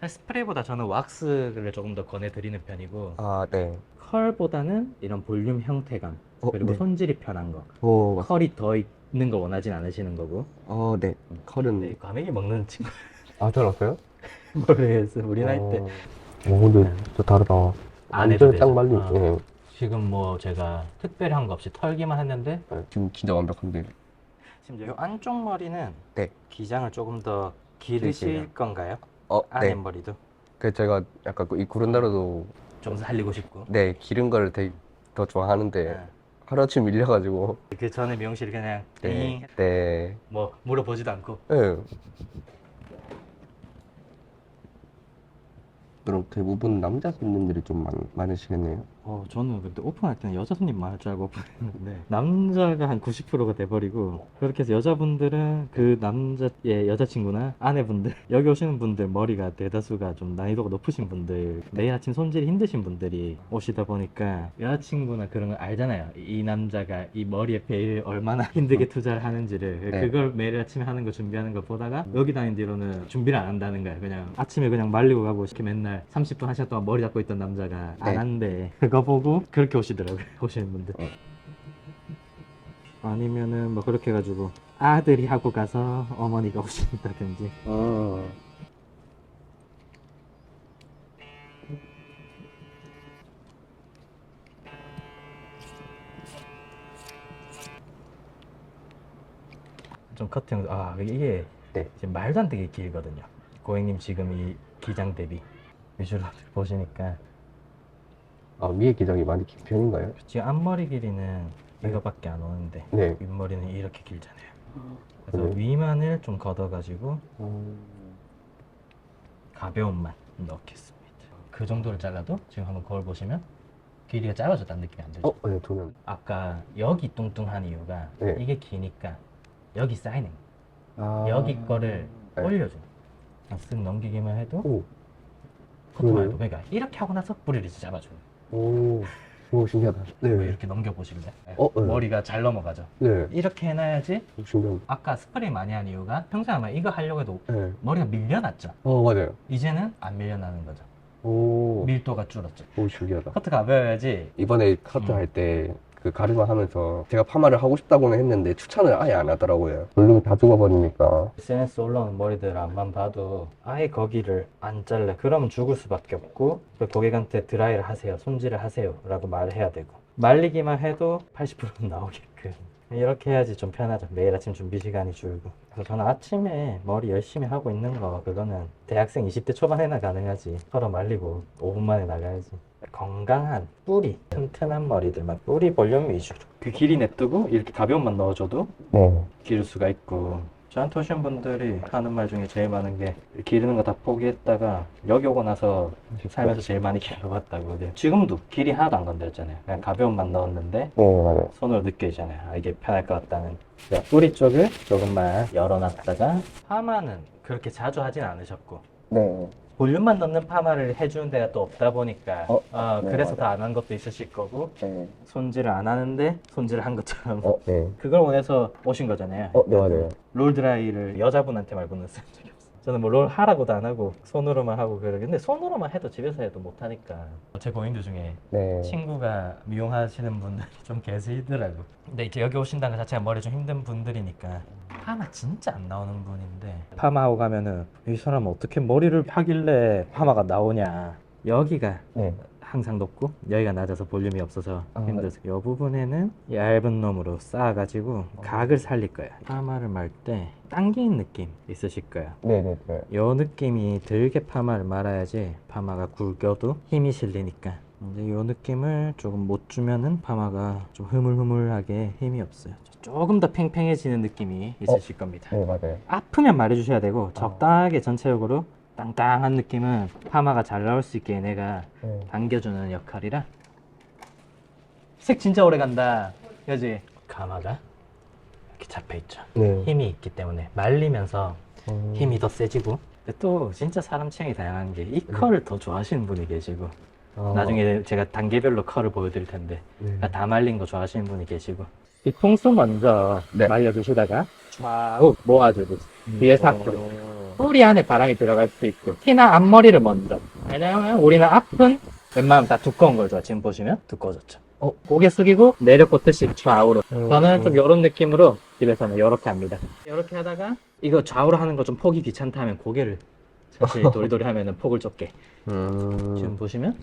사실 스프레이보다 저는 왁스를 조금 더 권해드리는 편이고 아, 네. 컬보다는 이런 볼륨 형태감 어, 그리고 네. 손질이 편한 거 오, 맞- 컬이 더 있는 거 원하진 않으시는 거고 어, 네. 컬은 네, 과메기 먹는 친구 아, 들었어요? 모르겠어 우리 나이 때 오, 근데 진짜 다르다. 안 해도 완전 되죠. 말리. 어. 예. 지금 뭐 제가 특별히 한 거 없이 털기만 했는데 네, 지금 진짜 완벽한데. 심지어 이 안쪽 머리는 네. 기장을 조금 더 기르실 길게요. 건가요? 어, 안에 네. 머리도 그 제가 약간 그이 구른다로도 좀 살리고 싶고 네, 기른 거를 되게 더 좋아하는데 네. 하루아침 밀려가지고. 그 전에 미용실 그냥 네. 띵, 네. 뭐 물어보지도 않고 네. 그럼 대부분 남자 손님들이 좀 많, 많으시겠네요. 어, 저는 근데 오픈할 때는 여자 손님만 할줄 알고 오픈했는데 남자가 한 90%가 돼버리고 그렇게 해서 여자분들은 그 남자의 여자친구나 아내분들 여기 오시는 분들 머리가 대다수가 좀 난이도가 높으신 분들 매일 아침 손질이 힘드신 분들이 오시다 보니까 여자친구나 그런 걸 알잖아요 이 남자가 이 머리에 매일 얼마나 힘들게 투자를 하는지를 네. 그걸 매일 아침에 하는 거 준비하는 거 보다가 여기 다닌 뒤로는 준비를 안 한다는 거야 그냥 아침에 그냥 말리고 가고 이렇게 맨날 30분 한 시간 동안 머리 잡고 있던 남자가 안 네. 한대 그거 보고 그렇게 오시더라고요 오시는 분들 어. 아니면은 뭐 그렇게 해가지고 아들이 하고 가서 어머니가 오신다든지 아. 좀 커팅 아 이게 네. 지금 말도 안 되게 길거든요 고객님 지금 이 기장 대비 위주로 보시니까 아, 위에 기장이 많이 긴 편인가요? 지금 앞머리 길이는 이거밖에 안 오는데 네. 윗머리는 이렇게 길잖아요 그래서 네. 위만을 좀 걷어가지고 음. 가벼운만 넣겠습니다 그 정도를 잘라도 지금 한번 거울 보시면 길이가 짧아졌다는 느낌이 안 들죠 어, 네, 저는. 아까 여기 뚱뚱한 이유가 네. 이게 기니까 여기 사인은 아. 여기 거를 네. 올려줘 쓱 넘기기만 해도 오, 포토마이도 그러네요. 그러니까 이렇게 하고 나서 뿌리를 이제 잡아줘요 오, 오, 신기하다. 네. 뭐 이렇게 넘겨보실래? 어, 네. 머리가 잘 넘어가죠 네. 이렇게 해놔야지 오, 신기하다. 아까 스프레이 많이 한 이유가 평소에 아마 이거 하려고 해도 네. 머리가 밀려났죠 어, 맞아요. 이제는 안 밀려나는 거죠 오, 밀도가 줄었죠 오, 신기하다. 커트 가벼워야지 이번에 카트 음. 할 때 그 가르마 하면서 제가 파마를 하고 싶다고는 했는데 추천을 아예 안 하더라고요. 볼륨이 다 죽어버리니까. SNS 올라오는 머리들 앞만 봐도 아예 거기를 안 잘라 그러면 죽을 수밖에 없고 그 고객한테 드라이를 하세요 손질을 하세요 라고 말을 해야 되고 말리기만 해도 80%는 나오게끔 이렇게 해야지 좀 편하죠. 매일 아침 준비 시간이 줄고. 그래서 저는 아침에 머리 열심히 하고 있는 거 그거는 대학생 20대 초반에나 가능하지. 털어 말리고 5분 만에 나가야지. 건강한 뿌리 튼튼한 머리들만 뿌리 볼륨 위주로 그 길이 냅두고 이렇게 가벼운만 넣어줘도 네. 기를 수가 있고 저한테 오신 분들이 하는 말 중에 제일 많은 게 기르는 거 다 포기했다가 여기 오고 나서 살면서 제일 많이 길러봤다고. 지금도 길이 하나도 안 건드렸잖아요. 그냥 가벼운만 넣었는데 네, 맞아요. 손으로 느껴지잖아요. 아, 이게 편할 것 같다는. 자, 뿌리 쪽을 조금만 열어놨다가 파마는 그렇게 자주 하진 않으셨고. 네. 볼륨만 넣는 파마를 해주는 데가 또 없다 보니까 어, 어, 네, 그래서. 더안한 것도 있으실 거고 네. 손질을 안 하는데 손질을 한 것처럼 어, 네. 그걸 원해서 오신 거잖아요. 어, 네, 맞아요. 롤 드라이를 여자분한테 말고는 쓴 적이. 저는 뭐 롤 하라고도 안 하고 손으로만 하고 그러는데 손으로만 해도 집에서 해도 못 하니까 제 고객들 중에 네. 친구가 미용하시는 분들이 좀 계시더라고. 근데 이제 여기 오신다는 것 자체가 머리 좀 힘든 분들이니까 파마 진짜 안 나오는 분인데 파마하고 가면은 이 사람 어떻게 머리를 하길래 파마가 나오냐. 여기가 네. 항상 높고 여기가 낮아서 볼륨이 없어서 아, 힘들어서 이 부분에는 얇은 놈으로 쌓아가지고 어. 각을 살릴 거예요. 파마를 말 때 당기는 느낌 있으실 거예요. 네, 네, 네. 이 느낌이 들게 파마를 말아야지 파마가 굵어도 힘이 실리니까. 근데 이 느낌을 조금 못 주면은 파마가 좀 흐물흐물하게 힘이 없어요. 조금 더 팽팽해지는 느낌이 있으실 겁니다. 네, 맞아요. 아프면 말해주셔야 되고 적당하게 전체적으로 땅땅한 느낌은 파마가 잘 나올 수 있게 얘네가 네. 당겨주는 역할이라. 색 진짜 오래 간다. 그지? 가마가 이렇게 잡혀있죠. 네. 힘이 있기 때문에. 말리면서 음. 힘이 더 세지고. 근데 또 진짜 사람 취향이 다양한 게 이 컬을 더 좋아하시는 분이 계시고. 아, 나중에 제가 단계별로 컬을 보여드릴 텐데. 네. 그러니까 다 말린 거 좋아하시는 분이 계시고. 뒤통수 먼저 네. 말려주시다가 좌우 모아주고 뒤에서 앞으로 어. 뿌리 안에 바람이 들어갈 수 있고 티나 앞머리를 먼저. 왜냐면 우리는 앞은 웬만하면 다 두꺼운 걸 좋아 지금 보시면 두꺼워졌죠. 어, 고개 숙이고 내려 꽂듯이 좌우로. 저는 좀 이런 느낌으로 집에서는 이렇게 합니다. 이렇게 하다가 이거 좌우로 하는 거 좀 폭이 귀찮다 하면 고개를 사실 도리도리 하면은 폭을 좁게. 음. 지금 보시면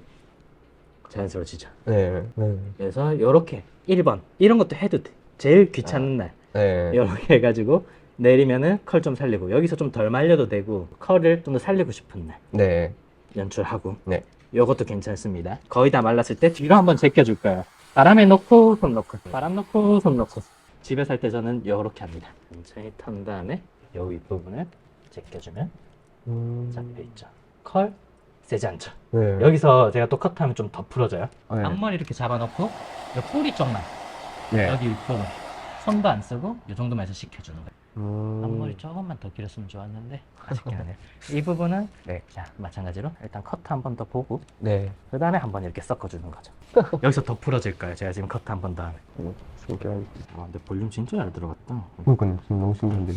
자연스러워지죠? 네. 네. 그래서 이렇게 1번. 이런 것도 해도 돼. 제일 귀찮은 날. 네. 이렇게 해가지고 내리면은 컬 좀 살리고 여기서 좀 덜 말려도 되고 컬을 좀 더 살리고 싶은 날 네. 연출하고 네. 요것도 괜찮습니다 거의 다 말랐을 때 뒤로 한번 제껴줄 거예요 바람에 놓고 손 놓고 바람 놓고 손 놓고 집에 살 때 저는 요렇게 합니다 천천히 탄 다음에 요 윗부분을 제껴주면 음. 잡혀있죠 컬 세지 않죠 네. 여기서 제가 또 컷하면 좀 더 풀어져요 네. 앞머리 이렇게 잡아놓고 요 뿌리 쪽만 네. 여기 윗부분 손도 안 쓰고 이 정도만 해서 식혀주는 거예요 음. 앞머리 조금만 더 길었으면 좋았는데 아쉽긴 하네요 이 부분은 네. 자 마찬가지로 일단 커트 한 번 더 보고 네. 그 다음에 한 번 이렇게 섞어주는 거죠 여기서 더 풀어질 거예요 제가 지금 커트 한 번 더 하면 신기한. 아 근데 볼륨 진짜 잘 들어갔다 그러니까 지금 너무 신기한데.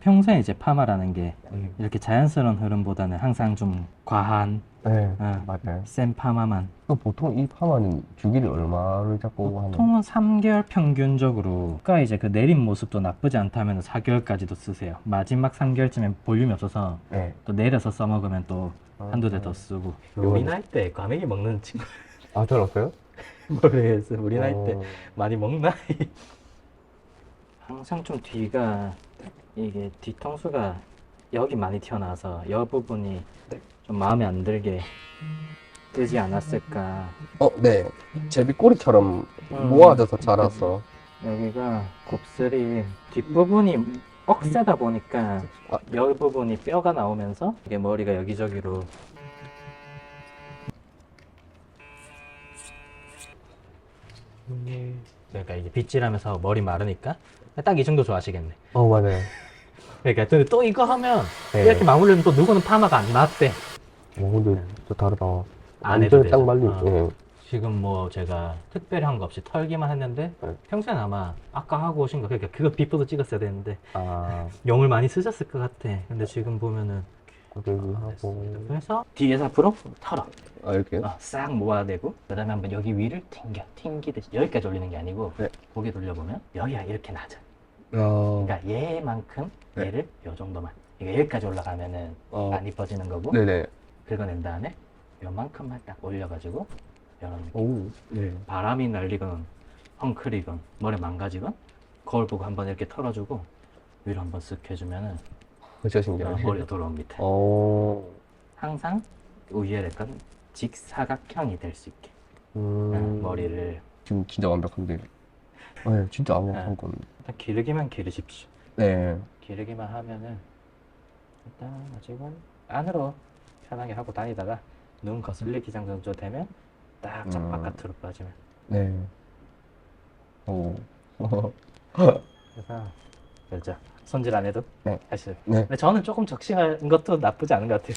평소에 이제 파마라는 게 이렇게 자연스러운 흐름보다는 항상 좀 과한 네. 어, 맞아요. 센 파마만 그럼 보통 이 파마는 주기를 얼마를 잡고 하는? 보통은 3개월 평균적으로 그러니까 이제 그 내린 모습도 나쁘지 않다면 4개월까지도 쓰세요 마지막 3개월쯤엔 볼륨이 없어서 네. 또 내려서 써먹으면 또 한두 대 더 쓰고 우리 나이 때 과메기 먹는 친구 아, 들었어요? 모르겠어 우리 나이 때 어. 많이 먹나? 항상 좀 뒤가 이게 뒤통수가 여기 많이 튀어나와서 여 부분이 좀 마음에 안 들게 뜨지 않았을까 어, 네. 제비 꼬리처럼 음. 모아져서 자랐어. 여기가 곱슬이 뒷부분이 억세다 보니까 아. 여기 부분이 뼈가 나오면서 이게 머리가 여기저기로 그러니까 이게 빗질하면서 머리 마르니까 딱 이 정도 좋아하시겠네 어, 맞아요. 그러니까 근데 또 이거 하면 네. 이렇게 마무리하면 또 누구는 파마가 안 나왔대 어, 근데 진짜 다르다. 안 해도 완전히 딱 되죠. 말린. 어. 네. 지금 뭐 제가 특별히 한 거 없이 털기만 했는데 네. 평소엔 아마 아까 하고 오신 거 그러니까 그거 비포도 찍었어야 되는데 아, 용을 많이 쓰셨을 것 같아 근데 지금 보면은 고데기 아, 하고. 됐습니다. 그래서 뒤에서 앞으로 털어 아, 이렇게요? 어, 싹 모아내고 그 다음에 한번 여기 위를 튕겨 튕기듯이 여기까지 올리는 게 아니고 네. 고개 돌려보면 여기가 이렇게 낮아 아, 그러니까 얘만큼 네. 얘를 요 정도만 이거 여기까지 올라가면은 어. 안 이뻐지는 거고 네네. 긁어낸 다음에 요만큼만 딱 올려가지고 이런 느낌 오, 네. 바람이 날리건 헝클이건 머리 망가지건 거울 보고 한번 이렇게 털어주고 위로 한번 쓱 해주면은 진짜 어, 신기하네. 머리가 돌아옵니다 어, 항상 위에 약간 직사각형이 될 수 있게 음. 어, 머리를 지금 진짜 완벽한데. 네, 진짜 아무 네. 상관. 일단 기르기만 기르십시오 네. 기르기만 하면은 일단 아직은 안으로 편하게 하고 다니다가 눈 거슬리 기장 정도 되면 딱쫙 음. 바깥으로 빠지면 네. 오. 그래서 그렇죠 손질 안 해도 네. 사실 네. 근데 저는 조금 적시한 것도 나쁘지 않은 것 같아요